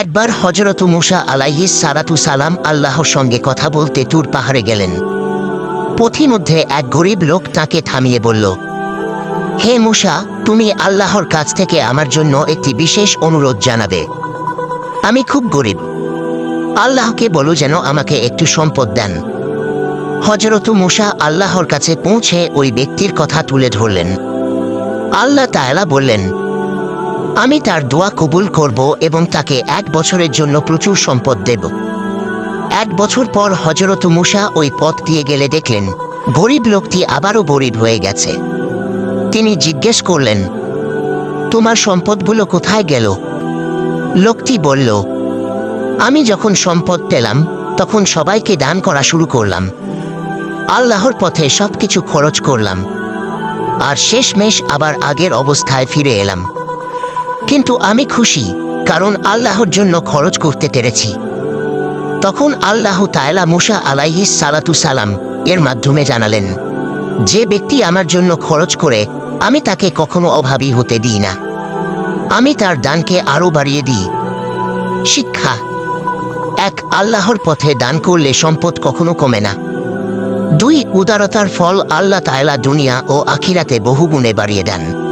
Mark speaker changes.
Speaker 1: একবার হজরত মুসা আলাইহিস সালাতু সালাম আল্লাহর সঙ্গে কথা বলতে তুর পাহাড়ে গেলেন। পথিমধ্যে এক গরিব লোক তাকে থামিয়ে বলল, হে মুসা, তুমি আল্লাহর কাছ থেকে আমার জন্য একটি বিশেষ অনুরোধ জানাবে। আমি খুব গরিব। আল্লাহকে বলো যেন আমাকে একটু সম্পদ দেন। হজরত মুসা আল্লাহর কাছে পৌঁছে ওই ব্যক্তির কথা তুলে ধরলেন। আল্লাহ তায়ালা বললেন আমি তার দোয়া কবুল করব এবং তাকে এক বছরের জন্য প্রচুর সম্পদ দেব। এক বছর পর হজরত মুসা ওই পথ দিয়ে গেলে দেখলেন, গরিব লোকটি আবারও গরিব হয়ে গেছে। তিনি জিজ্ঞেস করলেন, তোমার সম্পদগুলো কোথায় গেল? লোকটি বলল, আমি যখন সম্পদ পেলাম, তখন সবাইকে দান করা শুরু করলাম। আল্লাহর পথে সবকিছু খরচ করলাম। আর শেষমেশ আবার আগের অবস্থায় ফিরে এলাম। কিন্তু আমি খুশি, কারণ আল্লাহর জন্য খরচ করতে পেরেছি। তখন আল্লাহ তায়লা মুসা আলাইহিস সালাতু সালাম এর মাধ্যমে জানালেন, যে ব্যক্তি আমার জন্য খরচ করে, আমি তাকে কখনো অভাবী হতে দিই না। আমি তার দানকে আরও বাড়িয়ে দিই। শিক্ষা। এক, আল্লাহর পথে দান করলে সম্পদ কখনো কমে না। দুই, উদারতার ফল আল্লাহ তায়লা দুনিয়া ও আখিরাতে বহুগুণে বাড়িয়ে দেন।